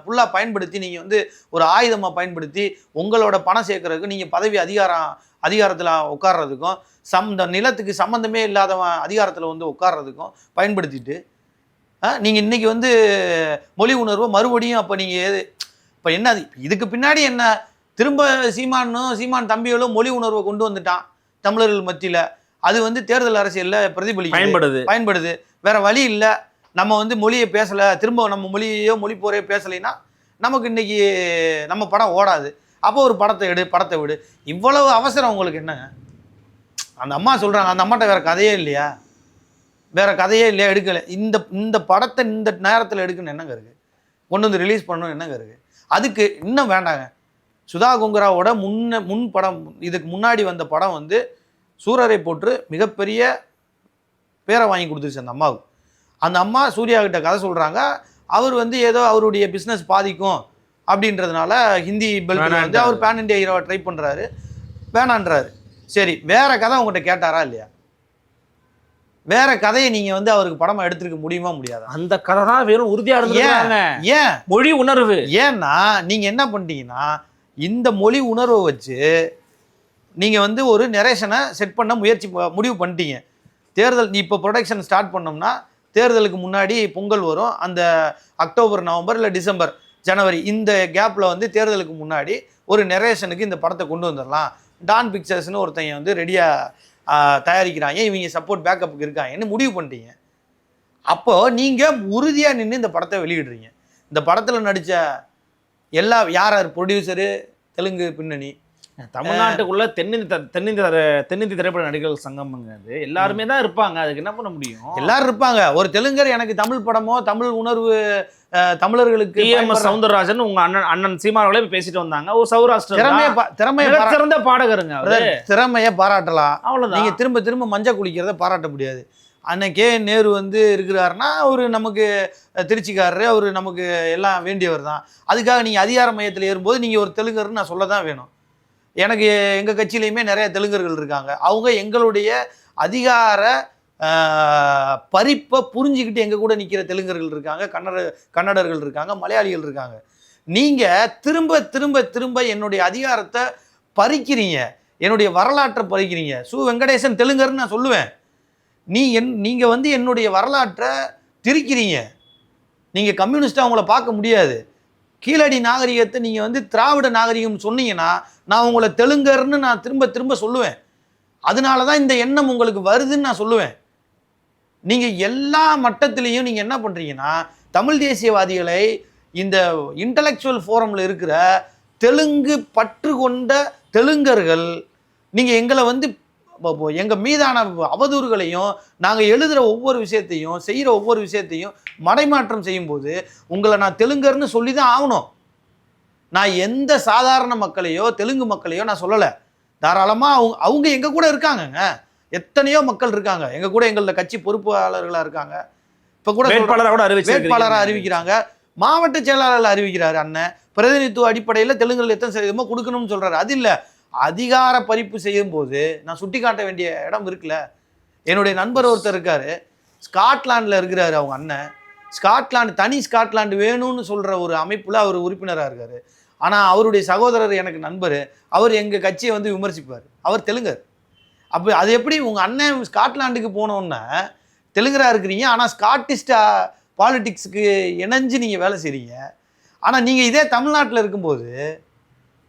[SPEAKER 2] ஃபுல்லாக பயன்படுத்தி நீங்கள் வந்து ஒரு ஆயுதமாக பயன்படுத்தி உங்களோட பணம் சேர்க்கறதுக்கு நீங்கள் பதவி அதிகாரம் அதிகாரத்தில் உட்கார்றதுக்கும் சம் இந்த நிலத்துக்கு சம்மந்தமே இல்லாதவன் அதிகாரத்தில் வந்து உட்கார்றதுக்கும் பயன்படுத்திட்டு நீங்கள் இன்றைக்கி வந்து மொழி உணர்வை மறுபடியும் அப்போ நீங்கள் எது இப்போ என்ன இதுக்கு பின்னாடி என்ன திரும்ப சீமானும் சீமான் தம்பிகளும் மொழி உணர்வை கொண்டு வந்துட்டான். தமிழர்கள் மத்தியில் அது வந்து தேர்தல் அரசியலில் பிரதிபலிக்குது.
[SPEAKER 3] பயன்படுது.
[SPEAKER 2] பயன்படுது. வேற வழி இல்லை. நம்ம வந்து மொழியை பேசலை. திரும்ப நம்ம மொழியையோ மொழி போரையோ பேசலைன்னா நமக்கு இன்னைக்கு நம்ம படம் ஓடாது. அப்போ ஒரு படத்தை எடு படத்தை விடு. இவ்வளவு அவசரம் உங்களுக்கு என்னங்க அந்த அம்மா சொல்றாங்க அந்த அம்மாட்ட வேற கதையே இல்லையா? வேற கதையே இல்லையா? எடுக்கல. இந்த இந்த படத்தை இந்த நேரத்தில் எடுக்கணும் என்னங்க இருக்கு? கொண்டு வந்து ரிலீஸ் பண்ணணும் என்னங்க இருக்கு? அதுக்கு இன்னும் வேண்டாங்க. சுதா கொங்கராவோட முன்ன முன் படம் இதுக்கு முன்னாடி வந்த படம் வந்து சூரரை போட்டு மிகப்பெரிய பேரை வாங்கி கொடுத்துருச்சு அந்த அம்மாவுக்கு. அந்த அம்மா சூர்யா கிட்ட கதை சொல்கிறாங்க அவர் வந்து ஏதோ அவருடைய பிஸ்னஸ் பாதிக்கும் அப்படின்றதுனால ஹிந்தி பெல்ட் வந்து. அவர் பேன் இண்டியா ஹீரோவை ட்ரை பண்ணுறாரு வேணான்றாரு சரி வேற கதை உங்கள்கிட்ட கேட்டாரா இல்லையா? வேற கதையை நீங்கள் வந்து அவருக்கு படமா எடுத்திருக்க முடியுமா முடியாதா?
[SPEAKER 3] அந்த கதை தான் வெறும் உறுதியா இருந்திருக்காங்க
[SPEAKER 2] ஏன்?
[SPEAKER 3] மொழி உணர்வு.
[SPEAKER 2] ஏன்னா நீங்கள் என்ன பண்ணிட்டீங்கன்னா இந்த மொழி உணர்வை வச்சு நீங்கள் வந்து ஒரு நெரேஷனை செட் பண்ண முயற்சி ப- முடிவு பண்ணிட்டீங்க. தேர்தல் இப்போ ப்ரொடக்ஷன் ஸ்டார்ட் பண்ணோம்னா தேர்தலுக்கு முன்னாடி பொங்கல் வரும். அந்த அக்டோபர் நவம்பர் இல்லை டிசம்பர் ஜனவரி இந்த கேப்பில் வந்து தேர்தலுக்கு முன்னாடி ஒரு நெரேஷனுக்கு இந்த படத்தை கொண்டு வந்துடலாம் டான் பிக்சர்ஸ்னு ஒருத்தங்க வந்து ரெடியாக தயாரிக்கிறாங்க. இவங்க சப்போர்ட் பேக்கப்புக்கு இருக்காங்கன்னு முடிவு பண்ணிட்டீங்க. அப்போது நீங்கள் உறுதியாக நின்று இந்த படத்தை வெளியிடுறீங்க. இந்த படத்தில் நடித்த எல்லா யார் யார் ப்ரொடியூசரு தெலுங்கு பின்னணி.
[SPEAKER 3] தமிழ்நாட்டுக்குள்ள தென்னிந்திய தென்னிந்திய தென்னிந்திய திரைப்பட நடிகர்கள் சங்கம்ங்க அது எல்லாருமே தான் இருப்பாங்க. அதுக்கு என்ன பண்ண முடியும்?
[SPEAKER 2] எல்லாரும் இருப்பாங்க. ஒரு தெலுங்கர் எனக்கு தமிழ் படமோ தமிழ் உணர்வு தமிழர்களுக்கு
[SPEAKER 3] டிஎம்எஸ் சவுந்தரராஜன் உங்க அண்ணன் அண்ணன் இப்ப பேசிட்டு வந்தாங்க. ஒரு சௌராஷ்டிரா
[SPEAKER 2] திறமையை திறமையை
[SPEAKER 3] சிறந்த பாடகருங்க
[SPEAKER 2] திறமையை பாராட்டலாம்.
[SPEAKER 3] அவ்வளவுதான்.
[SPEAKER 2] நீங்க திரும்ப திரும்ப மஞ்சள் குளிக்கிறத பாராட்ட முடியாது. அன்னைக்கே கே நேரு வந்து இருக்கிறாருன்னா அவர் நமக்கு திருச்சிக்காரரு அவர் நமக்கு எல்லாம் வேண்டியவர் தான். அதுக்காக நீங்கள் அதிகார மையத்தில் ஏறும்போது நீங்கள் ஒரு தெலுங்கர்னு நான் சொல்ல தான் வேணும். எனக்கு எங்கள் கட்சியிலையுமே நிறைய தெலுங்கர்கள் இருக்காங்க. அவங்க எங்களுடைய அதிகார பறிப்பை புரிஞ்சுக்கிட்டு எங்கள் கூட நிற்கிற தெலுங்கர்கள் இருக்காங்க கன்னட கன்னடர்கள் இருக்காங்க மலையாளிகள் இருக்காங்க. நீங்கள் திரும்ப திரும்ப திரும்ப என்னுடைய அதிகாரத்தை பறிக்கிறீங்க. என்னுடைய வரலாற்றை பறிக்கிறீங்க. சு வெங்கடேசன் தெலுங்கர்னு நான் சொல்லுவேன். நீ என் நீங்கள் வந்து என்னுடைய வரலாற்றை திரிக்கிறீங்க. நீங்கள் கம்யூனிஸ்ட்டாக உங்களை பார்க்க முடியாது. கீழடி நாகரிகத்தை நீங்கள் வந்து திராவிட நாகரிகம் சொன்னீங்கன்னா நான் உங்களை தெலுங்கர்னு நான் திரும்ப திரும்ப சொல்லுவேன். அதனால தான் இந்த எண்ணம் உங்களுக்கு வருதுன்னு நான் சொல்லுவேன். நீங்கள் எல்லா மட்டத்திலையும் நீங்கள் என்ன பண்ணுறீங்கன்னா தமிழ் தேசியவாதிகளை இந்த இன்டலெக்சுவல் ஃபோரமில் இருக்கிற தெலுங்கு பற்று கொண்ட தெலுங்கர்கள் நீங்கள் எங்களை வந்து எங்கள் மீதான அவதூறுகளையும் நாங்கள் எழுதுகிற ஒவ்வொரு விஷயத்தையும் செய்கிற ஒவ்வொரு விஷயத்தையும் மடைமாற்றம் செய்யும்போது உங்களை நான் தெலுங்கர்னு சொல்லி தான் ஆகணும். நான் எந்த சாதாரண மக்களையோ தெலுங்கு மக்களையோ நான் சொல்லலை. தாராளமாக அவங்க அவங்க எங்கள் கூட இருக்காங்கங்க. எத்தனையோ மக்கள் இருக்காங்க. எங்கள் கூட எங்களோட கட்சி பொறுப்பாளர்களாக இருக்காங்க. இப்போ கூட.
[SPEAKER 3] வேட்பாளராக கூட அறிவிச்சு
[SPEAKER 2] வேட்பாளராக அறிவிக்கிறாங்க. மாவட்ட செயலாளர் அறிவிக்கிறாரு அண்ணன். பிரதிநிதித்துவ அடிப்படையில் தெலுங்குல எத்தனை சதவீதமோ கொடுக்கணும்னு சொல்றாரு. அது இல்லை. அதிகார பறிப்பு செய்யும் போது நான் சுட்டி காட்ட வேண்டிய இடம் இருக்குல்ல. என்னுடைய நண்பர் ஒருத்தர் இருக்கார். ஸ்காட்லாண்டில் இருக்கிறாரு அவங்க அண்ணன். ஸ்காட்லாண்டு தனி ஸ்காட்லாண்டு வேணும்னு சொல்கிற ஒரு அமைப்பில் அவர் உறுப்பினராக இருக்கார். ஆனால் அவருடைய சகோதரர் எனக்கு நண்பர். அவர் எங்கள் கட்சியை வந்து விமர்சிப்பார். அவர் தெலுங்கர். அப்போ அது எப்படி உங்கள் அண்ணன் ஸ்காட்லாண்டுக்கு போனோன்னே தெலுங்கராக இருக்கிறீங்க. ஆனால் ஸ்காட்டிஸ்டா பாலிட்டிக்ஸுக்கு இணைஞ்சு நீங்கள் வேலை செய்கிறீங்க ஆனால் நீங்கள் இதே தமிழ்நாட்டில் இருக்கும்போது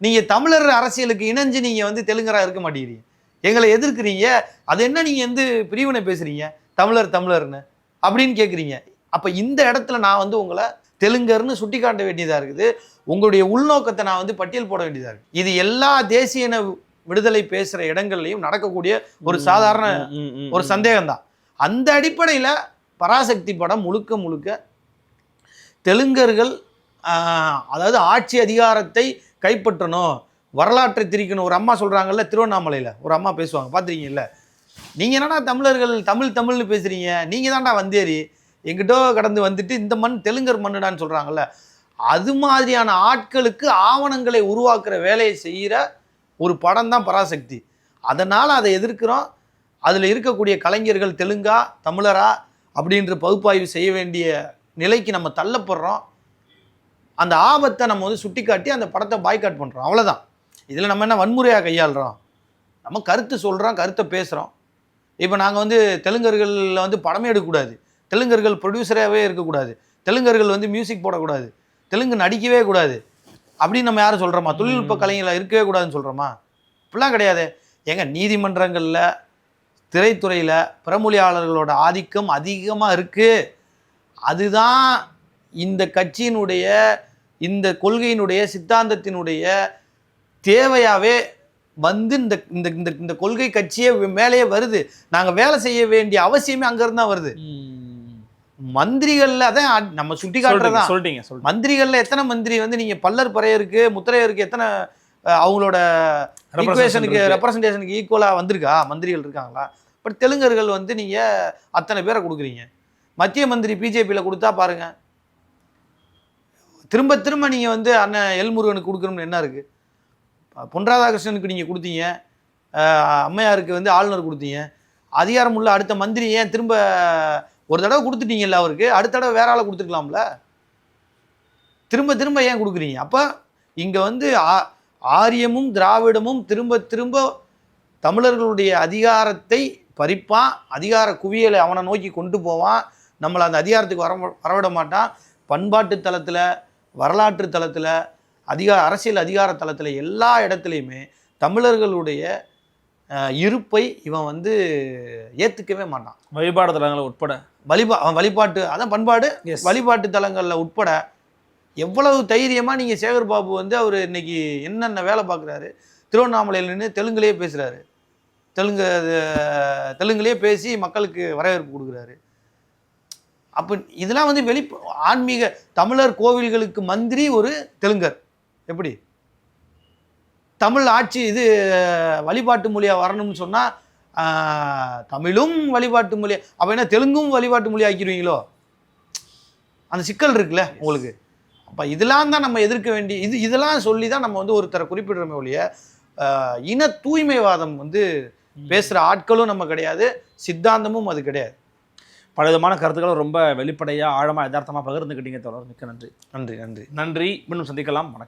[SPEAKER 2] நீங்கள் தமிழர் அரசியலுக்கு இணைஞ்சு நீங்கள் வந்து தெலுங்கரா இருக்க மாட்டேங்கிறீங்க. எங்களை எதிர்க்கிறீங்க. அது என்ன நீங்கள் வந்து பிரிவினை பேசுகிறீங்க தமிழர் தமிழர்னு அப்படின்னு கேட்குறீங்க அப்போ இந்த இடத்துல நான் வந்து உங்களை தெலுங்கர்னு சுட்டி காட்ட வேண்டியதாக இருக்குது. உங்களுடைய உள்நோக்கத்தை நான் வந்து பட்டியல் போட வேண்டியதாக இருக்குது இது எல்லா தேசிய இன விடுதலை பேசுகிற இடங்கள்லையும் நடக்கக்கூடிய ஒரு சாதாரண ஒரு சந்தேகம்தான். அந்த அடிப்படையில் பராசக்தி படம் முழுக்க முழுக்க தெலுங்கர்கள் அதாவது ஆட்சி அதிகாரத்தை கைப்பற்றணும் வரலாற்றை திரிக்கணும். ஒரு அம்மா சொல்கிறாங்கல்ல திருவண்ணாமலையில். ஒரு அம்மா பேசுவாங்க. பார்த்துருக்கீங்கல்ல? நீங்கள் என்னடா தமிழர்கள் தமிழ் தமிழ்னு பேசுகிறீங்க நீங்கள் தான்டா வந்தேரி எங்கிட்டோ கடந்து வந்துட்டு இந்த மண் தெலுங்கர் மண்ணுடான்னு சொல்கிறாங்கல்ல அது மாதிரியான ஆட்களுக்கு ஆவணங்களை உருவாக்குற வேலையை செய்கிற ஒரு படம் தான் பராசக்தி. அதனால் அதை எதிர்க்கிறோம். அதில் இருக்கக்கூடிய கலைஞர்கள் தெலுங்கா தமிழரா அப்படின்ற பகுப்பாய்வு செய்ய வேண்டிய நிலைக்கு நம்ம தள்ளப்படுறோம். அந்த ஆபத்தை நம்ம வந்து சுட்டிக்காட்டி அந்த படத்தை பாய்காட் பண்ணுறோம் அவ்வளோதான் இதில் நம்ம என்ன வன்முறையாக கையாளுறோம்? நம்ம கருத்து சொல்கிறோம் கருத்தை பேசுகிறோம் இப்போ நாங்கள் வந்து தெலுங்கர்களில் வந்து படமே எடுக்கக்கூடாது. தெலுங்கர்கள் ப்ரொடியூசராகவே இருக்கக்கூடாது. தெலுங்கர்கள் வந்து மியூசிக் போடக்கூடாது. தெலுங்கு நடிக்கவே கூடாது. அப்படின்னு நம்ம யாரும் சொல்கிறோமா தொழில்நுட்ப கலைஞர்கள இருக்கவே கூடாதுன்னு சொல்கிறோமா இப்படிலாம் கிடையாது. ஏங்க நீதிமன்றங்களில் திரைத்துறையில் பிறமொழியாளர்களோட ஆதிக்கம் அதிகமாக இருக்குது அதுதான் இந்த கட்சியினுடைய இந்த கொள்கையினுடைய சித்தாந்தத்தினுடைய தேவையாவே வந்து இந்த இந்த இந்த இந்த கொள்கை கட்சியே மேலேயே வருது. நாங்கள் வேலை செய்ய வேண்டிய அவசியமே அங்கேருந்து தான் வருது. மந்திரிகள்ல அதான் நம்ம சுட்டி காட்டுறதான்
[SPEAKER 3] சொல்லிட்டீங்க
[SPEAKER 2] மந்திரிகள்ல எத்தனை மந்திரி வந்து நீங்க பல்லர் பறையருக்கு முத்திரையருக்கு எத்தனை அவங்களோட
[SPEAKER 3] இருக்கு.
[SPEAKER 2] ரெப்ரசன்டேஷனுக்கு ஈக்குவலா வந்திருக்கா? மந்திரிகள் இருக்காங்களா? பட் தெலுங்கர்கள் வந்து நீங்க அத்தனை பேரை கொடுக்குறீங்க. மத்திய மந்திரி பிஜேபியில் கொடுத்தா பாருங்க. திரும்ப திரும்ப நீங்கள் வந்து அண்ணன் எல்முருகனுக்கு கொடுக்கணும்னு என்ன இருக்குது பொன் ராதாகிருஷ்ணனுக்கு நீங்கள் கொடுத்தீங்க. அம்மையாருக்கு வந்து ஆளுநர் கொடுத்தீங்க. அதிகாரம் உள்ள அடுத்த மந்திரி ஏன் திரும்ப ஒரு தடவை கொடுத்துட்டீங்கல்ல அவருக்கு? அடுத்த தடவை வேற ஆளை கொடுத்துருக்கலாம்ல? திரும்ப திரும்ப ஏன் கொடுக்குறீங்க? அப்போ இங்கே வந்து ஆ- ஆரியமும் திராவிடமும் திரும்ப திரும்ப தமிழர்களுடைய அதிகாரத்தை பறிப்பான். அதிகார குவியலை அவனை நோக்கி கொண்டு போவான். நம்மளை அந்த அதிகாரத்துக்கு வர வரவிட மாட்டான். பண்பாட்டு தளத்தில் வரலாற்று தளத்தில் அதிகார அரசியல் அதிகார தளத்தில் எல்லா இடத்துலையுமே தமிழர்களுடைய இருப்பை இவன் வந்து ஏற்றுக்கவே மாட்டான்.
[SPEAKER 3] வழிபாடு தலங்களை உட்பட.
[SPEAKER 2] வழிபா அவன் வழிபாட்டு அதான் பண்பாடு. வழிபாட்டு தலங்களில் உட்பட எவ்வளவு தைரியமாக நீங்கள் சேகர் பாபு வந்து அவர் இன்னைக்கு என்னென்ன வேலை பார்க்குறாரு திருவண்ணாமலையில் நின்று தெலுங்குலேயே பேசுகிறாரு தெலுங்கு தெலுங்குலேயே பேசி மக்களுக்கு வரவேற்பு கொடுக்குறாரு. அப்போ இதெல்லாம் வந்து வெளி ஆன்மீக தமிழர் கோவில்களுக்கு மந்திரி ஒரு தெலுங்கர். எப்படி? தமிழ் ஆட்சி இது வழிபாட்டு மொழியாக வரணும்னு சொன்னால் தமிழும் வழிபாட்டு மொழி அப்போ என்ன தெலுங்கும் வழிபாட்டு மொழி ஆக்கிடுவீங்களோ? அந்த சிக்கல் இருக்குல்ல உங்களுக்கு. அப்போ இதெல்லாம் தான் நம்ம எதிர்க்க வேண்டிய இது இதெல்லாம் சொல்லி தான் நம்ம வந்து ஒருத்தரை குறிப்பிடுறோமே ஒழிய இன தூய்மைவாதம் வந்து பேசுகிற ஆட்களும் நம்ம கிடையாது சித்தாந்தமும் அது கிடையாது.
[SPEAKER 3] பல விதமான கருத்துக்களை ரொம்ப வெளிப்படையா ஆழமா யதார்த்தமா பகிர்ந்துக்கிட்டீங்க தொடர் மிக்க நன்றி.
[SPEAKER 2] நன்றி நன்றி.
[SPEAKER 3] நன்றி. மீண்டும் சந்திக்கலாம். வணக்கம்.